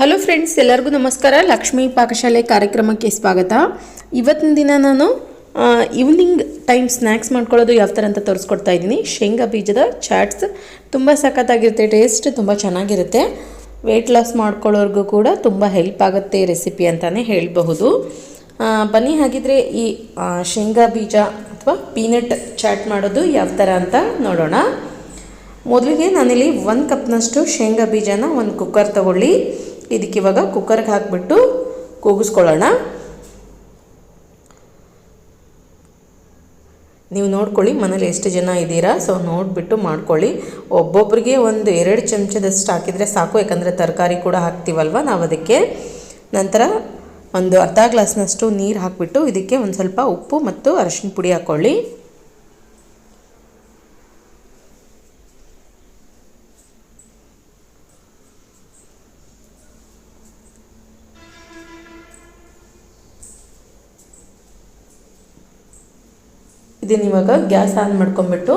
Hello friends ಎಲ್ಲರಿಗೂ ನಮಸ್ಕಾರ. ಲಕ್ಷ್ಮೀ ಪಾಕಶಾಲೆ ಕಾರ್ಯಕ್ರಮಕ್ಕೆ ಸ್ವಾಗತ. ಇವತ್ತಿನ ದಿನ ನಾನು ಈವ್ನಿಂಗ್ ಟೈಮ್ ಸ್ನ್ಯಾಕ್ಸ್ ಮಾಡ್ಕೊಳ್ಳೋದು ಯಾವ ಥರ ಅಂತ ತೋರಿಸ್ಕೊಡ್ತಾ ಇದ್ದೀನಿ. ಶೇಂಗಾ ಬೀಜದ ಚಾಟ್ಸ್ ತುಂಬ ಸಖತ್ತಾಗಿರುತ್ತೆ ಟೇಸ್ಟ್ ತುಂಬ ಚೆನ್ನಾಗಿರುತ್ತೆ. ವೆಯ್ಟ್ ಲಾಸ್ ಮಾಡ್ಕೊಳ್ಳೋರ್ಗೂ ಕೂಡ ತುಂಬ ಹೆಲ್ಪ್ ಆಗುತ್ತೆ ರೆಸಿಪಿ ಅಂತಲೇ ಹೇಳಬಹುದು. ಬನ್ನಿ ಹಾಗಿದ್ರೆ ಈ ಶೇಂಗಾ ಬೀಜ ಅಥವಾ ಪೀನಟ್ ಚಾಟ್ ಮಾಡೋದು ಯಾವ ಥರ ಅಂತ ನೋಡೋಣ. ಮೊದಲಿಗೆ ನಾನಿಲ್ಲಿ ಒಂದು ಕಪ್ನಷ್ಟು ಶೇಂಗಾ ಬೀಜನ ಒಂದು ಕುಕ್ಕರ್ ತಗೊಳ್ಳಿ. ಇದಕ್ಕೆ ಇವಾಗ ಕುಕ್ಕರ್ಗೆ ಹಾಕಿಬಿಟ್ಟು ಕೂಗಿಸ್ಕೊಳ್ಳೋಣ. ನೀವು ನೋಡ್ಕೊಳ್ಳಿ, ಮನೇಲಿ ಎಷ್ಟು ಜನ ಇದ್ದೀರಾ? ಸೊ ನೋಡಿಬಿಟ್ಟು ಮಾಡ್ಕೊಳ್ಳಿ. ಒಬ್ಬೊಬ್ಬರಿಗೆ ಒಂದು ಎರಡು ಚಮಚದಷ್ಟು ಹಾಕಿದರೆ ಸಾಕು, ಯಾಕಂದರೆ ತರಕಾರಿ ಕೂಡ ಹಾಕ್ತೀವಲ್ವ ನಾವು ಅದಕ್ಕೆ. ನಂತರ ಒಂದು ಅರ್ಧ ಗ್ಲಾಸ್ನಷ್ಟು ನೀರು ಹಾಕಿಬಿಟ್ಟು ಇದಕ್ಕೆ ಒಂದು ಸ್ವಲ್ಪ ಉಪ್ಪು ಮತ್ತು ಅರಶಿನ ಪುಡಿ ಹಾಕ್ಕೊಳ್ಳಿ ಇದನ್ನ ಇವಾಗ ಗ್ಯಾಸ್ ಆನ್ ಮಾಡ್ಕೊಂಬಿಟ್ಟು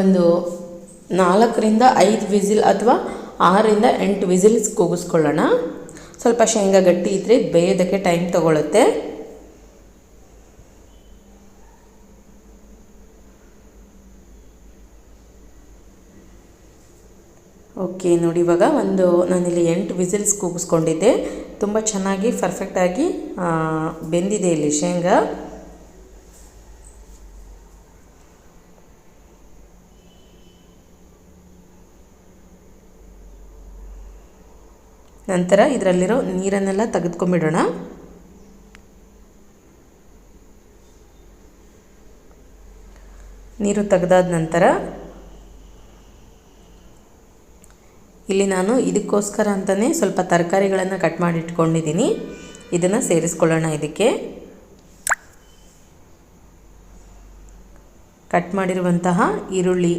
ಒಂದು ನಾಲ್ಕರಿಂದ ಐದು ವಿಸಿಲ್ ಅಥವಾ ಆರರಿಂದ ಎಂಟು ವಿಸಿಲ್ಸ್ ಕೂಗಿಸ್ಕೊಳ್ಳೋಣ. ಸ್ವಲ್ಪ ಶೇಂಗಾ ಗಟ್ಟಿ ಇದ್ದರೆ ಬೇಯೋದಕ್ಕೆ ಟೈಮ್ ತಗೊಳುತ್ತೆ. ಓಕೆ, ನೋಡಿ ಇವಾಗ ಒಂದು ನಾನಿಲ್ಲಿ ಎಂಟು ವಿಸಿಲ್ಸ್ ಕೂಗಿಸ್ಕೊಂಡಿದ್ದೆ. ತುಂಬ ಚೆನ್ನಾಗಿ ಪರ್ಫೆಕ್ಟಾಗಿ ಬೆಂದಿದೆ ಇಲ್ಲಿ ಶೇಂಗಾ. ನಂತರ ಇದರಲ್ಲಿರೋ ನೀರನ್ನೆಲ್ಲ ತೆಗೆದುಕೊಂಬಿಡೋಣ. ನೀರು ತೆಗೆದಾದ ನಂತರ ಇಲ್ಲಿ ನಾನು ಇದಕ್ಕೋಸ್ಕರ ಅಂತಲೇ ಸ್ವಲ್ಪ ತರಕಾರಿಗಳನ್ನು ಕಟ್ ಮಾಡಿ ಇಟ್ಕೊಂಡಿದ್ದೀನಿ ಇದನ್ನು ಸೇರಿಸ್ಕೊಳ್ಳೋಣ ಇದಕ್ಕೆ. ಕಟ್ ಮಾಡಿರುವಂತಹ ಈರುಳ್ಳಿ,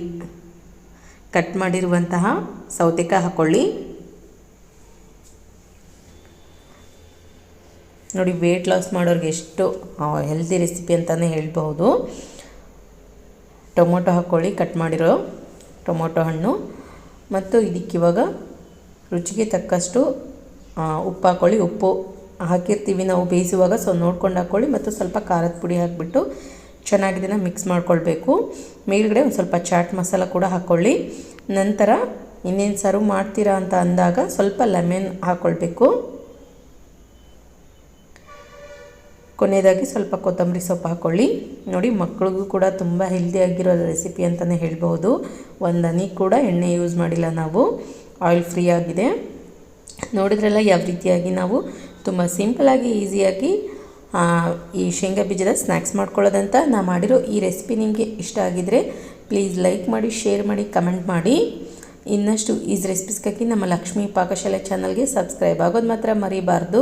ಕಟ್ ಮಾಡಿರುವಂತಹ ಸೌತೆಕಾಯಿ ಹಾಕ್ಕೊಳ್ಳಿ ನೋಡಿ ವೆಯ್ಟ್ ಲಾಸ್ ಮಾಡೋರಿಗೆ ಎಷ್ಟು ಹೆಲ್ದಿ ರೆಸಿಪಿ ಅಂತಲೇ ಹೇಳ್ಬಹುದು. ಟೊಮೊಟೊ ಹಾಕ್ಕೊಳ್ಳಿ ಕಟ್ ಮಾಡಿರೋ ಟೊಮೊಟೊ ಹಣ್ಣು. ಮತ್ತು ಇದಕ್ಕಿವಾಗ ರುಚಿಗೆ ತಕ್ಕಷ್ಟು ಉಪ್ಪು ಹಾಕ್ಕೊಳ್ಳಿ ಉಪ್ಪು ಹಾಕಿರ್ತೀವಿ ನಾವು ಬೇಯಿಸುವಾಗ ಸೊ ನೋಡ್ಕೊಂಡು ಹಾಕ್ಕೊಳ್ಳಿ ಮತ್ತು ಸ್ವಲ್ಪ ಖಾರದ ಪುಡಿ ಹಾಕಿಬಿಟ್ಟು ಚೆನ್ನಾಗಿ ಇದನ್ನು ಮಿಕ್ಸ್ ಮಾಡ್ಕೊಳ್ಬೇಕು. ಮೇಲ್ಗಡೆ ಒಂದು ಸ್ವಲ್ಪ ಚಾಟ್ ಮಸಾಲ ಕೂಡ ಹಾಕ್ಕೊಳ್ಳಿ ನಂತರ ಇನ್ನೇನು ಸರ್ವ್ ಮಾಡ್ತೀರಾ ಅಂತ ಅಂದಾಗ ಸ್ವಲ್ಪ ಲೆಮೆನ್ ಹಾಕ್ಕೊಳ್ಬೇಕು ಕೊನೆಯದಾಗಿ ಸ್ವಲ್ಪ ಕೊತ್ತಂಬರಿ ಸೊಪ್ಪು ಹಾಕ್ಕೊಳ್ಳಿ ನೋಡಿ ಮಕ್ಕಳಿಗೂ ಕೂಡ ತುಂಬ ಹೆಲ್ದಿಯಾಗಿರೋ ರೆಸಿಪಿ ಅಂತಲೇ ಹೇಳ್ಬೋದು ಒಂದು ಹನಿ ಕೂಡ ಎಣ್ಣೆ ಯೂಸ್ ಮಾಡಿಲ್ಲ ನಾವು. ಆಯಿಲ್ ಫ್ರೀ ಆಗಿದೆ. ನೋಡಿದ್ರಲ್ಲ, ಯಾವ ರೀತಿಯಾಗಿ ನಾವು ತುಂಬ ಸಿಂಪಲಾಗಿ ಈಸಿಯಾಗಿ ಈ ಶೇಂಗಾ ಬೀಜದ ಸ್ನ್ಯಾಕ್ಸ್ ಮಾಡ್ಕೊಳ್ಳೋದಂತ ನಾ ಮಾಡಿರೋ ಈ ರೆಸಿಪಿ ನಿಮಗೆ ಇಷ್ಟ ಆಗಿದರೆ ಪ್ಲೀಸ್ ಲೈಕ್ ಮಾಡಿ ಶೇರ್ ಮಾಡಿ ಕಮೆಂಟ್ ಮಾಡಿ. ಇನ್ನಷ್ಟು ಈಸ್ ರೆಸಿಪೀಸ್ಗಾಗಿ ನಮ್ಮ ಲಕ್ಷ್ಮೀ ಪಾಕಶಾಲೆ ಚಾನಲ್ಗೆ ಸಬ್ಸ್ಕ್ರೈಬ್ ಆಗೋದು ಮಾತ್ರ ಮರಿಬಾರ್ದು.